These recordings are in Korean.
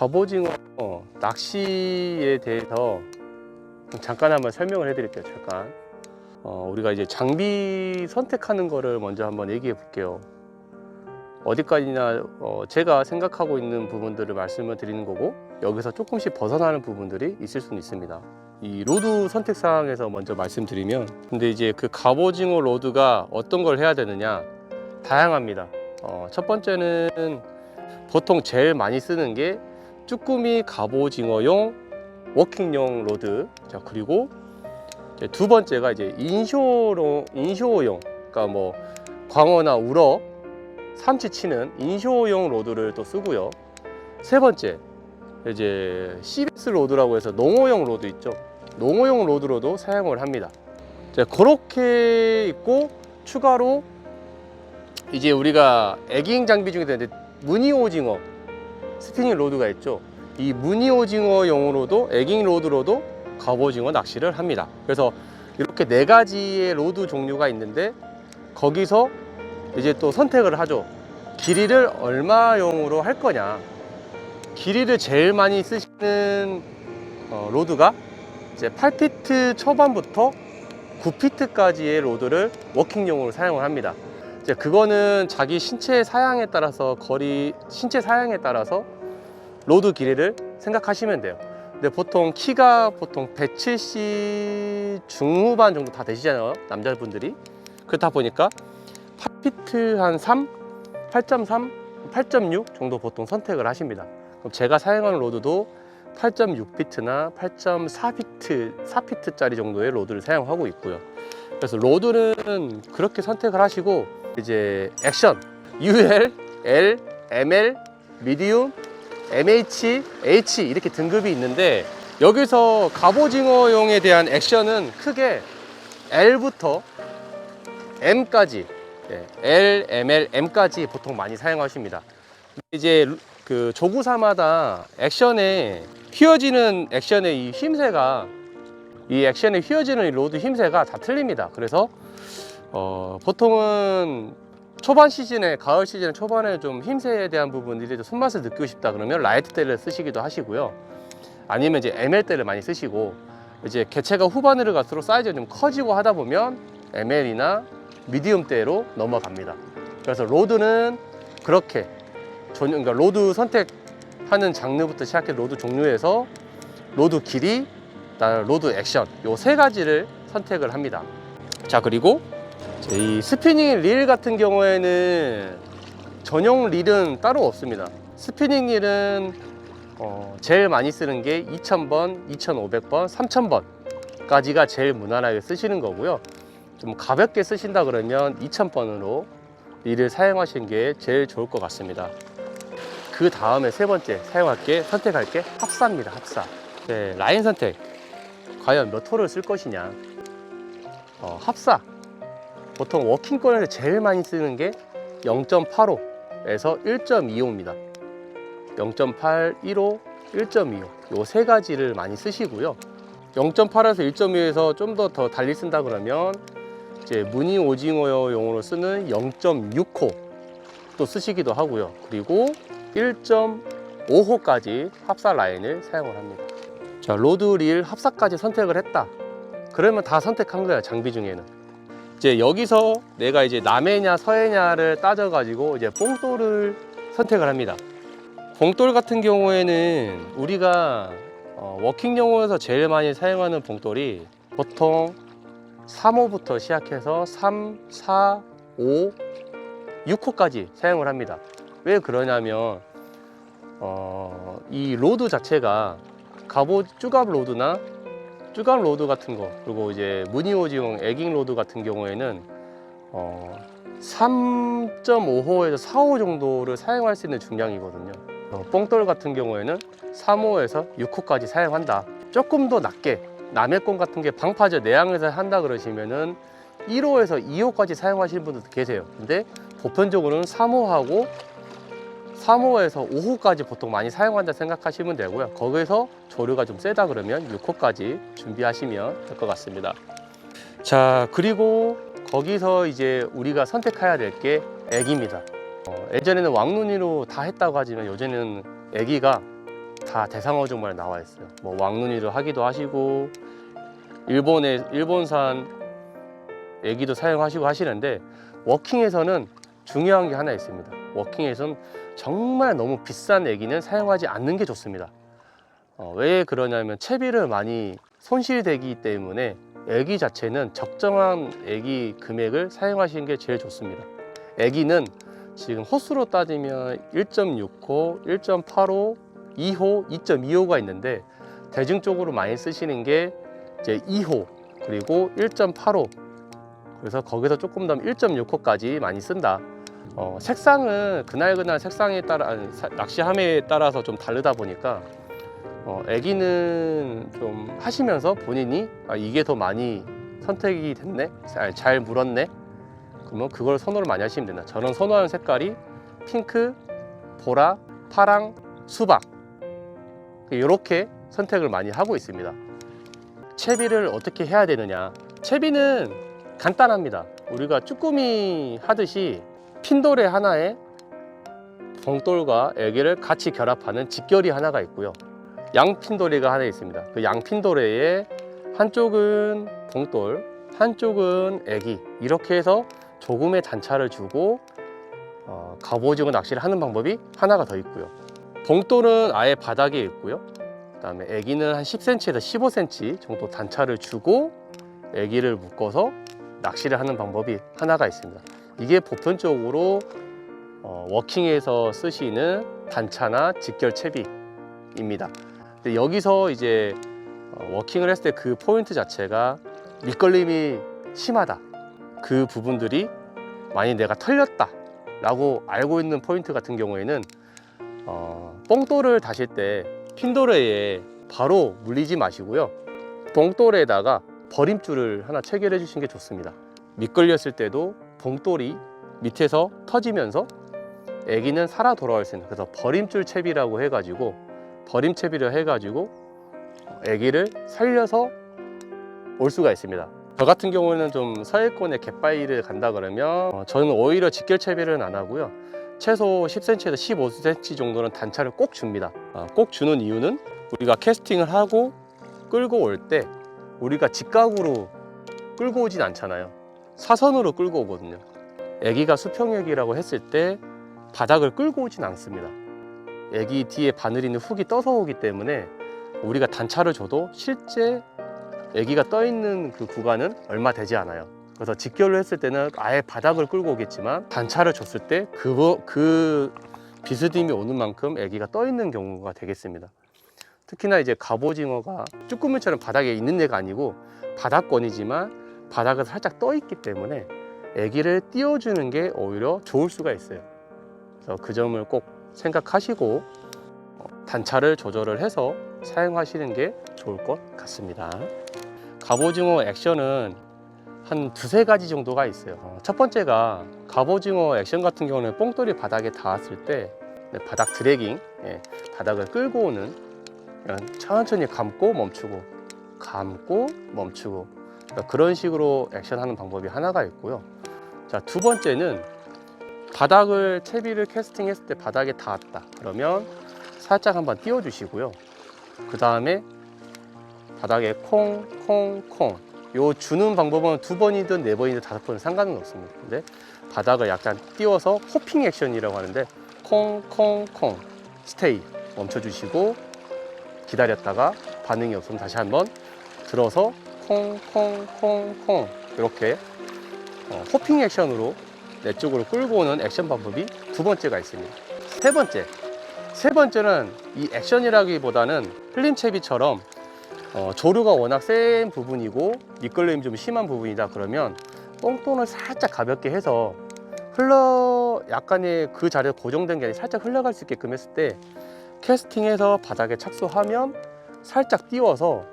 갑오징어 낚시에 대해서 잠깐 한번 설명을 해드릴게요. 잠깐. 어, 우리가 이제 장비 선택하는 거를 먼저 한번 얘기해 볼게요. 어디까지나 어, 제가 생각하고 있는 부분들을 말씀을 드리는 거고 여기서 조금씩 벗어나는 부분들이 있을 수는 있습니다. 이 로드 선택 사항에서 먼저 말씀드리면 근데 이제 그 갑오징어 로드가 어떤 걸 해야 되느냐 다양합니다. 어, 첫 번째는 보통 제일 많이 쓰는 게 쭈꾸미 갑오징어용 워킹용 로드 자 그리고 두 번째가 이제 인쇼용 인쇼용 그러니까 뭐 광어나 우럭 삼치 치는 인쇼용 로드를 또 쓰고요. 세 번째 이제 CBS 로드라고 해서 농어용 로드 있죠. 농어용 로드로도 사용을 합니다. 자, 그렇게 있고 추가로 이제 우리가 애깅 장비 중에 이제 무늬 오징어 스피닝 로드가 있죠. 이 무늬 오징어용으로도 애깅 로드로도 갑오징어 낚시를 합니다. 그래서 이렇게 네 가지의 로드 종류가 있는데 거기서 이제 또 선택을 하죠. 길이를 얼마용으로 할 거냐. 길이를 제일 많이 쓰시는 어, 로드가 이제 8피트 초반부터 9피트까지의 로드를 워킹용으로 사용을 합니다. 이제 그거는 자기 신체 사양에 따라서 거리 신체 사양에 따라서 로드 길이를 생각하시면 돼요. 근데 보통 키가 보통 170 중후반 정도 다 되시잖아요. 남자분들이. 그렇다 보니까 8피트 한 3, 8.3, 8.6 정도 보통 선택을 하십니다. 그럼 제가 사용하는 로드도 8.6피트나 8.4피트, 4피트짜리 정도의 로드를 사용하고 있고요. 그래서 로드는 그렇게 선택을 하시고 이제 액션, UL, L, ML, 미디움, MH, H 이렇게 등급이 있는데 여기서 갑오징어용에 대한 액션은 크게 L부터 M까지 예, L, ML, M까지 보통 많이 사용하십니다. 이제 그 조구사마다 액션에 휘어지는 액션의 이 힘새가 이 액션에 휘어지는 이 로드 힘새가 다 틀립니다. 그래서 어, 보통은 초반 시즌에 가을 시즌 초반에 좀 힘새에 대한 부분들이 좀 손맛을 느끼고 싶다 그러면 라이트 때를 쓰시기도 하시고요. 아니면 이제 ML 때를 많이 쓰시고 이제 개체가 후반으로 갈수록 사이즈가 좀 커지고 하다 보면 ML이나 미디움 때로 넘어갑니다. 그래서 로드는 그렇게 전용 그러니까 로드 선택하는 장르부터 시작해 로드 종류에서 로드 길이, 로드 액션 요 세 가지를 선택을 합니다. 자 그리고 이 스피닝 릴 같은 경우에는 전용 릴은 따로 없습니다. 스피닝 릴은 어, 제일 많이 쓰는 게 2000번, 2500번, 3000번까지가 제일 무난하게 쓰시는 거고요. 좀 가볍게 쓰신다 그러면 2000번으로 릴을 사용하시는 게 제일 좋을 것 같습니다. 그 다음에 세 번째 사용할 게 선택할 게 합사입니다. 합사. 네, 라인 선택. 과연 몇 호를 쓸 것이냐. 어, 합사. 보통 워킹권에서 제일 많이 쓰는 게 0.85에서 1.25입니다. 0.8, 1호, 1.25. 요 세 가지를 많이 쓰시고요. 0.8에서 1.2에서 좀 더 더 달리 쓴다 그러면 이제 무늬 오징어용으로 쓰는 0.6호 또 쓰시기도 하고요. 그리고 1.5호까지 합사 라인을 사용을 합니다. 자, 로드 릴 합사까지 선택을 했다. 그러면 다 선택한 거야, 장비 중에는. 이제 여기서 내가 이제 남해냐 서해냐를 따져가지고 이제 뽕돌을 선택을 합니다. 봉돌 같은 경우에는 우리가 어, 워킹 용어에서 제일 많이 사용하는 봉돌이 보통 3호부터 시작해서 3, 4, 5, 6호까지 사용을 합니다. 왜 그러냐면 어, 이 로드 자체가 갑오 쭈갑 로드나 쭈갑 로드 같은 거 그리고 이제 무늬오지용 애깅 로드 같은 경우에는 어, 3.5호에서 4호 정도를 사용할 수 있는 중량이거든요. 어, 뽕돌 같은 경우에는 3호에서 6호까지 사용한다. 조금 더 낮게 남해권 같은 게 방파제 내양에서 한다 그러시면은 1호에서 2호까지 사용하시는 분들도 계세요. 근데 보편적으로는 3호하고 3호에서 5호까지 보통 많이 사용한다 생각하시면 되고요. 거기서 조류가 좀 세다 그러면 6호까지 준비하시면 될 것 같습니다. 자, 그리고 거기서 이제 우리가 선택해야 될 게 애기입니다. 어, 예전에는 왕눈이로 다 했다고 하지만 요즘에는 애기가 다 대상어종만 나와 있어요. 뭐 왕눈이도 하기도 하시고 일본의 일본산 애기도 사용하시고 하시는데 워킹에서는 중요한 게 하나 있습니다. 워킹에서는 정말 너무 비싼 애기는 사용하지 않는 게 좋습니다. 어, 왜 그러냐면 채비를 많이 손실되기 때문에 애기 자체는 적정한 애기 금액을 사용하시는 게 제일 좋습니다. 애기는 지금 호수로 따지면 1.6호, 1.85, 2호, 2.25가 있는데 대중적으로 많이 쓰시는 게 이제 2호 그리고 1.85 그래서 거기서 조금 더 1.6호까지 많이 쓴다. 어, 색상은 그날 그날 색상에 따라 아니, 사- 낚시함에 따라서 좀 다르다 보니까 어, 애기는 좀 하시면서 본인이 아, 이게 더 많이 선택이 됐네, 잘, 잘 물었네. 그러면 그걸 선호를 많이 하시면 된다. 저는 선호하는 색깔이 핑크, 보라, 파랑, 수박 이렇게 선택을 많이 하고 있습니다. 채비를 어떻게 해야 되느냐? 채비는 간단합니다. 우리가 쭈꾸미 하듯이 핀돌에 하나에 봉돌과 애기를 같이 결합하는 직결이 하나가 있고요. 양핀도레가 하나 있습니다. 그 양핀도레에 한쪽은 봉돌, 한쪽은 애기 이렇게 해서 조금의 단차를 주고 어, 갑오징어 낚시를 하는 방법이 하나가 더 있고요. 봉돌은 아예 바닥에 있고요. 그 다음에 애기는 한 10cm에서 15cm 정도 단차를 주고 애기를 묶어서 낚시를 하는 방법이 하나가 있습니다. 이게 보편적으로 어, 워킹에서 쓰시는 단차나 직결 채비입니다. 근데 여기서 이제 어, 워킹을 했을 때 그 포인트 자체가 밑걸림이 심하다. 그 부분들이 많이 내가 털렸다. 라고 알고 있는 포인트 같은 경우에는 어, 뽕돌을 다실 때 핀도레에 바로 물리지 마시고요. 봉돌에다가 버림줄을 하나 체결해 주시는 게 좋습니다. 미끌렸을 때도 봉돌이 밑에서 터지면서 애기는 살아 돌아올 수 있는 그래서 버림줄 채비라고 해가지고 버림 채비를 해가지고 애기를 살려서 올 수가 있습니다. 저 같은 경우는 좀 서해권에 갯바위를 간다 그러면 어, 저는 오히려 직결 채비를 안 하고요. 최소 10cm에서 15cm 정도는 단차를 꼭 줍니다. 아, 꼭 주는 이유는 우리가 캐스팅을 하고 끌고 올 때 우리가 직각으로 끌고 오진 않잖아요. 사선으로 끌고 오거든요. 애기가 수평액이라고 했을 때 바닥을 끌고 오진 않습니다. 애기 뒤에 바늘이는 훅이 떠서 오기 때문에 우리가 단차를 줘도 실제 애기가 떠 있는 그 구간은 얼마 되지 않아요. 그래서 직결을 했을 때는 아예 바닥을 끌고 오겠지만 단차를 줬을 때그 그 비스듬히 오는 만큼 애기가 떠 있는 경우가 되겠습니다. 특히나 이제 갑오징어가 쭈꾸미처럼 바닥에 있는 애가 아니고 바닥권이지만 바닥은 살짝 떠 있기 때문에 애기를 띄워주는 게 오히려 좋을 수가 있어요. 그래서 그 점을 꼭 생각하시고 어, 단차를 조절을 해서 사용하시는 게 좋을 것 같습니다. 갑오징어 액션은 한 두세 가지 정도가 있어요. 어, 첫 번째가 갑오징어 액션 같은 경우는 뽕돌이 바닥에 닿았을 때 네, 바닥 드래깅, 예, 바닥을 끌고 오는 천천히 감고 멈추고 감고 멈추고 그러니까 그런 식으로 액션하는 방법이 하나가 있고요. 자, 두 번째는 바닥을 채비를 캐스팅했을 때 바닥에 닿았다. 그러면 살짝 한번 띄워 주시고요. 그 다음에 바닥에 콩, 콩, 콩. 요 주는 방법은 두 번이든 네 번이든 다섯 번은 상관은 없습니다. 근데 바닥을 약간 띄워서 호핑 액션이라고 하는데 콩, 콩, 콩. 스테이. 멈춰주시고 기다렸다가 반응이 없으면 다시 한번 들어서 콩, 콩, 콩, 콩. 이렇게 어, 호핑 액션으로 내 쪽으로 끌고 오는 액션 방법이 두 번째가 있습니다. 세 번째. 세 번째는 이 액션이라기보다는 흘림채비처럼 어, 조류가 워낙 센 부분이고 미끌림이 좀 심한 부분이다 그러면 똥똥을 살짝 가볍게 해서 흘러 약간의 그 자리에 고정된 게 아니라 살짝 흘러갈 수 있게끔 했을 때 캐스팅해서 바닥에 착수하면 살짝 띄워서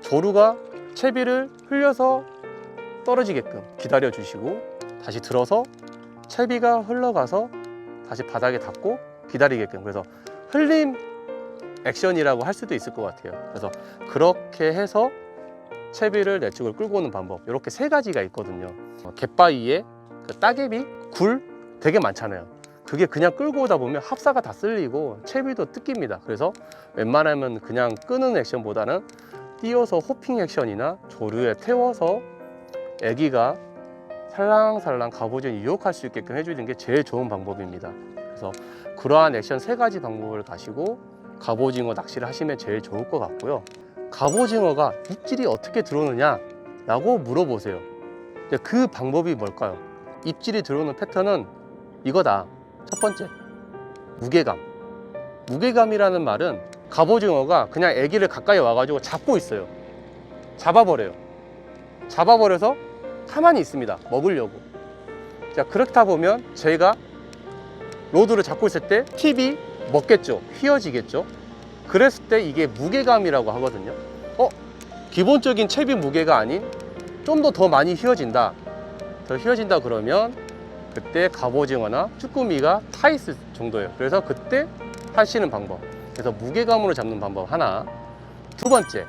조류가 채비를 흘려서 떨어지게끔 기다려 주시고 다시 들어서 채비가 흘러가서 다시 바닥에 닿고 기다리게끔. 그래서 흘림 액션이라고 할 수도 있을 것 같아요. 그래서 그렇게 해서 채비를 내 쪽으로 끌고 오는 방법 이렇게 세 가지가 있거든요. 어, 갯바위에 그 따개비 굴 되게 많잖아요. 그게 그냥 끌고 오다 보면 합사가 다 쓸리고 채비도 뜯깁니다. 그래서 웬만하면 그냥 끄는 액션보다는 띄어서 호핑 액션이나 조류에 태워서 애기가 살랑살랑 갑오징어 유혹할 수 있게끔 해주는 게 제일 좋은 방법입니다. 그래서 그러한 액션 세 가지 방법을 가시고 갑오징어 낚시를 하시면 제일 좋을 것 같고요. 갑오징어가 입질이 어떻게 들어오느냐 라고 물어보세요. 근데 그 방법이 뭘까요? 입질이 들어오는 패턴은 이거다. 첫 번째, 무게감. 무게감이라는 말은 갑오징어가 그냥 애기를 가까이 와가지고 잡고 있어요. 잡아버려요. 잡아버려서 가만히 있습니다. 먹으려고. 자, 그렇다 보면 저희가 로드를 잡고 있을 때 팁이 먹겠죠. 휘어지겠죠. 그랬을 때 이게 무게감이라고 하거든요. 어? 기본적인 채비 무게가 아닌 좀 더더 많이 휘어진다. 더 휘어진다 그러면 그때 갑오징어나 쭈꾸미가 타 있을 정도예요. 그래서 그때 하시는 방법. 그래서 무게감으로 잡는 방법 하나. 두 번째,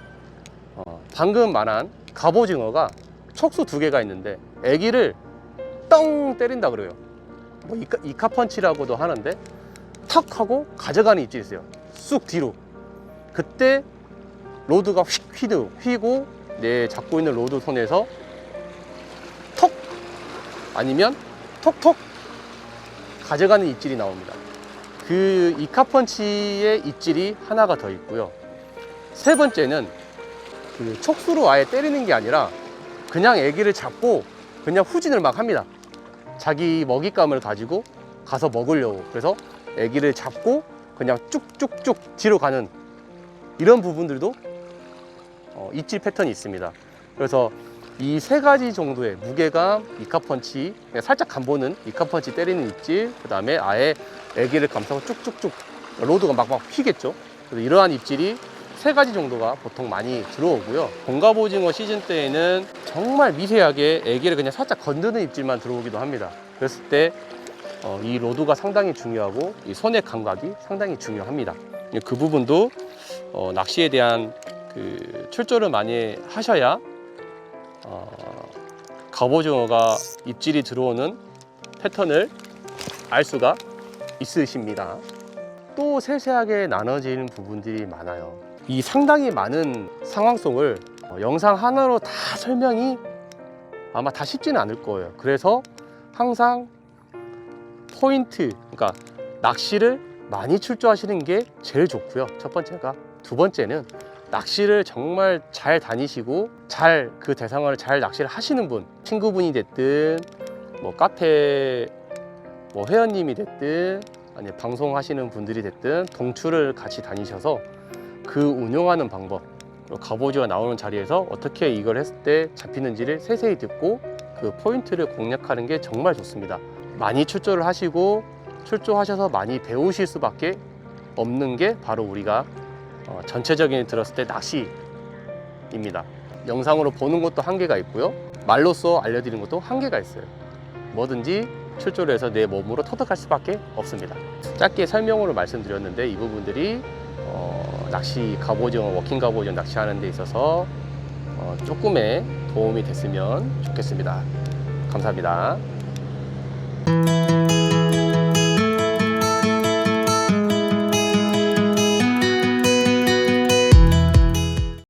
어, 방금 말한 갑오징어가 촉수 두 개가 있는데 애기를 떵 때린다 그래요. 뭐 이카, 이카펀치라고도 하는데 턱 하고 가져가는 입질이 있어요. 쑥 뒤로. 그때 로드가 휙 휘도 휘고 내 잡고 있는 로드 손에서 톡 아니면 톡톡 가져가는 입질이 나옵니다. 그 이카펀치의 입질이 하나가 더 있고요. 세 번째는 그 촉수로 아예 때리는 게 아니라 그냥 애기를 잡고 그냥 후진을 막 합니다. 자기 먹잇감을 가지고 가서 먹으려고. 그래서 애기를 잡고 그냥 쭉쭉쭉 뒤로 가는 이런 부분들도 어, 입질 패턴이 있습니다. 그래서 이 세 가지 정도의 무게감, 이카펀치, 살짝 간보는 이카펀치 때리는 입질, 그 다음에 아예 애기를 감싸고 쭉쭉쭉 로드가 막막 휘겠죠. 그래서 이러한 입질이 세 가지 정도가 보통 많이 들어오고요. 공갑오징어 시즌 때에는 정말 미세하게 애기를 그냥 살짝 건드는 입질만 들어오기도 합니다. 그랬을 때 어, 이 로드가 상당히 중요하고 이 손의 감각이 상당히 중요합니다. 그 부분도 어, 낚시에 대한 그 출조를 많이 하셔야 어, 갑오징어가 입질이 들어오는 패턴을 알 수가 있으십니다. 또 세세하게 나눠지는 부분들이 많아요. 이 상당히 많은 상황송을 어, 영상 하나로 다 설명이 아마 다 쉽지는 않을 거예요. 그래서 항상 포인트, 그러니까 낚시를 많이 출조하시는 게 제일 좋고요. 첫 번째가. 두 번째는 낚시를 정말 잘 다니시고 잘 그 대상어를 잘 낚시를 하시는 분, 친구분이 됐든 뭐 카페 뭐 회원님이 됐든 아니 방송하시는 분들이 됐든 동출을 같이 다니셔서 그 운영하는 방법 갑오징어 나오는 자리에서 어떻게 이걸 했을 때 잡히는지를 세세히 듣고 그 포인트를 공략하는 게 정말 좋습니다. 많이 출조를 하시고 출조하셔서 많이 배우실 수밖에 없는 게 바로 우리가 어, 전체적인 들었을 때 낚시입니다. 영상으로 보는 것도 한계가 있고요. 말로써 알려드리는 것도 한계가 있어요. 뭐든지 출조를 해서 내 몸으로 터득할 수밖에 없습니다. 짧게 설명으로 말씀드렸는데 이 부분들이 어, 낚시 갑오징어, 워킹 갑오징어 낚시하는 데 있어서 어, 조금의 도움이 됐으면 좋겠습니다. 감사합니다.